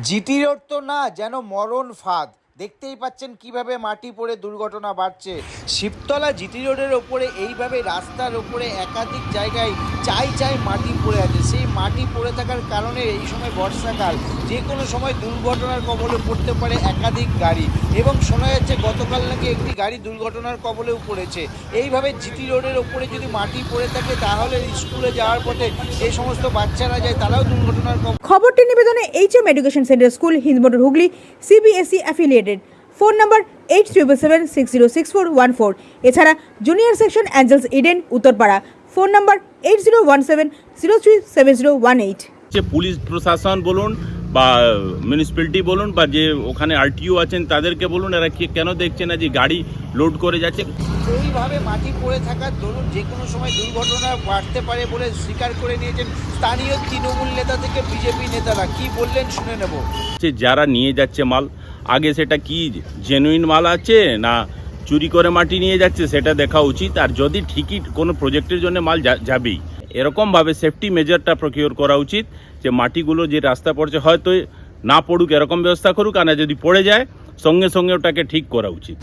GT অর্থ না যেন মরণ ফাঁদ। দেখতেই পাচ্ছেন কীভাবে মাটি পড়ে দুর্ঘটনা বাড়ছে। শিবতলা জিটি রোডের ওপরে এইভাবে রাস্তার ওপরে একাধিক জায়গায় চাই চাই মাটি পড়ে আছে। সেই মাটি পড়ে থাকার কারণে এই সময় বর্ষাকাল। যে কোনো সময় দুর্ঘটনার কবলে পড়তে পারে একাধিক গাড়ি। এবং শোনা যাচ্ছে গতকাল নাকি একটি গাড়ি দুর্ঘটনার কবলেও পড়েছে। এইভাবে জিটি রোডের ওপরে যদি মাটি পড়ে থাকে, তাহলে স্কুলে যাওয়ার পথে এই সমস্ত বাচ্চারা যায়, তারাও দুর্ঘটনার খবরটি নিবেদনে H M education centre school, Hindmotor Hooghly, CBSE affiliated phone number eight triple seven six zero six four one four এছাড়া junior section angels Eden Uttarpara phone number eight zero one seven zero three seven zero one eight যে police প্রশাসন বলুন বা municipality বলুন বা যে ওখানে RTO আছেন তাদেরকে বলুন এরা কি কেন দেখছে না যে গাড়ি লোড করে যাচ্ছে? এইভাবে মাটি পড়ে থাকার দরুন যে কোনো সময় দুর্ঘটনা বাড়তে পারে বলে স্বীকার করে নিয়েছেন স্থানীয় তৃণমূল নেতা থেকে বিজেপি নেতারা। কি বললেন শুনে নেব। যে যারা নিয়ে যাচ্ছে মাল আগে সেটা কি জেনুইন মাল আছে না চুরি করে মাটি নিয়ে যাচ্ছে সেটা দেখা উচিত? আর যদি ঠিকই কোনো প্রজেক্টের জন্য মাল যাবেই, এরকমভাবে সেফটি মেজারটা প্রকিওর করা উচিত যে মাটিগুলো যে রাস্তা পড়ছে হয়তো না পড়ুক, এরকম ব্যবস্থা করুক, আর না যদি পড়ে যায় সঙ্গে সঙ্গে ওটাকে ঠিক করা উচিত।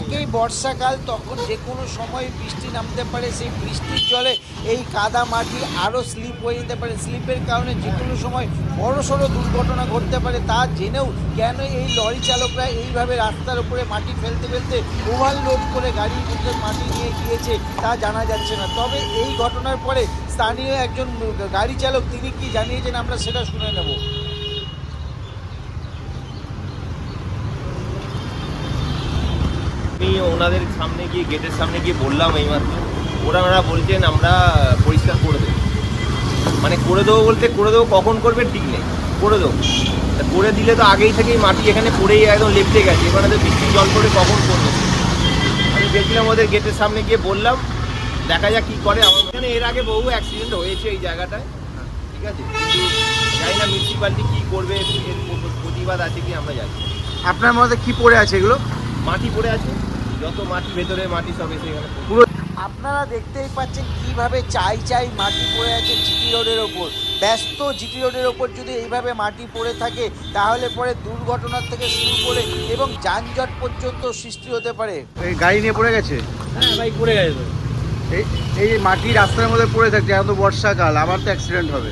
একেই বর্ষাকাল, তখন যে কোনো সময় বৃষ্টি নামতে পারে, সেই বৃষ্টির জলে এই কাদা মাটি আরও স্লিপ হয়ে যেতে পারে। স্লিপের কারণে যে কোনো সময় বড় সড়ো দুর্ঘটনা ঘটতে পারে, তা জেনেও কেন এই লরি চালকরা এইভাবে রাস্তার উপরে মাটি ফেলতে ফেলতে ওভারলোড করে গাড়ির মধ্যে মাটি নিয়ে গিয়েছে, তা জানা যাচ্ছে না। তবে এই ঘটনার পরে স্থানীয় একজন গাড়ি চালক, তিনি কি জানিয়েছেন? আমরা সেটা শুনে নেব। আমি ওনাদের সামনে গিয়ে, গেটের সামনে গিয়ে বললাম এইমাত্র। ওরা ওরা বলছেন, আমরা পরিষ্কার করে দেবো। মানে করে দেবো বলতে, করে দেবো কখন করবে ঠিক নেই। করে দেবো। করে দিলে তো আগেই থেকেই মাটি এখানে পড়েই একদম লেপটে গেছে। এখানে তো বৃষ্টি জল পড়ে কখন করবে? আমি গেছিলাম ওদের গেটের সামনে গিয়ে বললাম, দেখা যাক কী করে। আমার এখানে এর আগে বহু অ্যাক্সিডেন্ট হয়েছে এই জায়গাটায়। ঠিক আছে? জানি না মিউনিসিপ্যালিটি কী করবে, এর প্রতিবাদ আছে কি আমরা জানি আপনার মধ্যে কি পড়ে আছে এগুলো? মাটি পড়ে আছে যত মাটি ভেতরে মাটি সব এসে এখানে পড়ে। আপনারা দেখতেই পাচ্ছেন কীভাবে চাই চাই মাটি পড়ে আছে জিটি রোডের ওপর। ব্যস্ত জিটি রোডের ওপর যদি এইভাবে মাটি পড়ে থাকে তাহলে পরে দুর্ঘটনার থেকে শুরু করে এবং যানজট পর্যন্ত সৃষ্টি হতে পারে। এই গাড়ি নিয়ে পড়ে গেছে? হ্যাঁ ভাই পড়ে গেছে। এই এই মাটি রাস্তার মধ্যে পড়ে থাকছে এখন তো বর্ষাকাল আবার তো অ্যাক্সিডেন্ট হবে।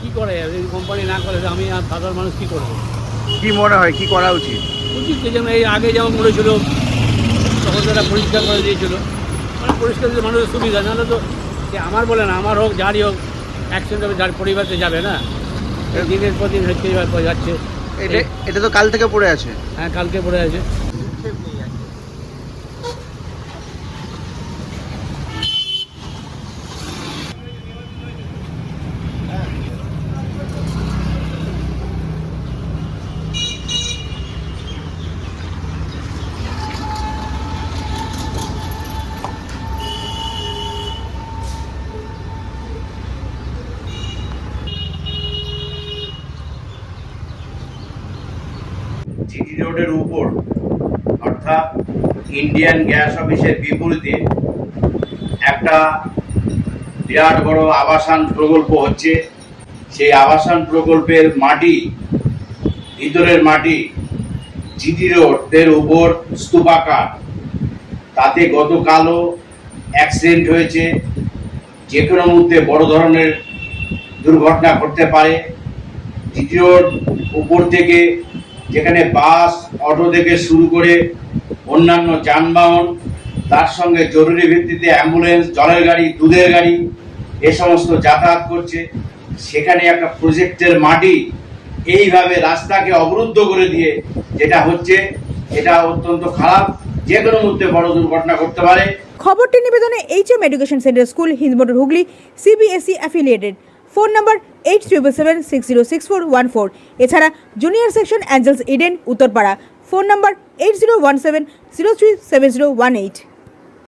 কি করে? এই কোম্পানি না করে আমি আর সাধারণ মানুষ কি করব? কি মনে হয় কি করা উচিত? যে যেমন এই আগে যেমন করেছিল তখন তারা পরিষ্কার করে দিয়েছিল। মানে পরিষ্কার দিলে মানুষের সুবিধা নাহলে তো সে আমার বলে না আমার হোক যারই হোক অ্যাক্সিডেন্ট হবে যার পরিবারতে যাবে না। দিনের পর দিন হচ্ছে এবার যাচ্ছে। এটা এটা তো কাল থেকে পড়ে আছে। হ্যাঁ কালকে পড়ে আছে। জিটি রোডের উপর, অর্থাৎ ইন্ডিয়ান গ্যাস অফিসের বিপরীতে একটা বিরাট বড় আবাসন প্রকল্প হচ্ছে। সেই আবাসন প্রকল্পের মাটি, ভিতরের মাটি জিটি রোডের উপর স্তূপাকার। তাতে গতকালও অ্যাক্সিডেন্ট হয়েছে। যে কোনো মুহূর্তে বড় ধরনের দুর্ঘটনা ঘটতে পারে। জিটি রোড উপর থেকে যেখানে বাস, অটো থেকে শুরু করে অন্যান্য যানবাহন, তার সঙ্গে জরুরি ভিত্তিতে অ্যাম্বুলেন্স, জলের গাড়ি, দুধের গাড়ি, এ সমস্ত যাতায়াত করছে। সেখানে একটা প্রজেক্টের মাটি এইভাবে রাস্তাকে অবরুদ্ধ করে দিয়ে যেটা হচ্ছে, এটা অত্যন্ত খারাপ। যে কোনো মুহূর্তে বড় দুর্ঘটনা ঘটতে পারে। খবরটি নিবেদনে H M education centre school Hindmotor Hooghly, CBSE affiliated. Phone number eight triple seven six zero six four one four এছাড়া junior section angels Eden Uttarpara. Phone number eight zero one seven zero three seven zero one eight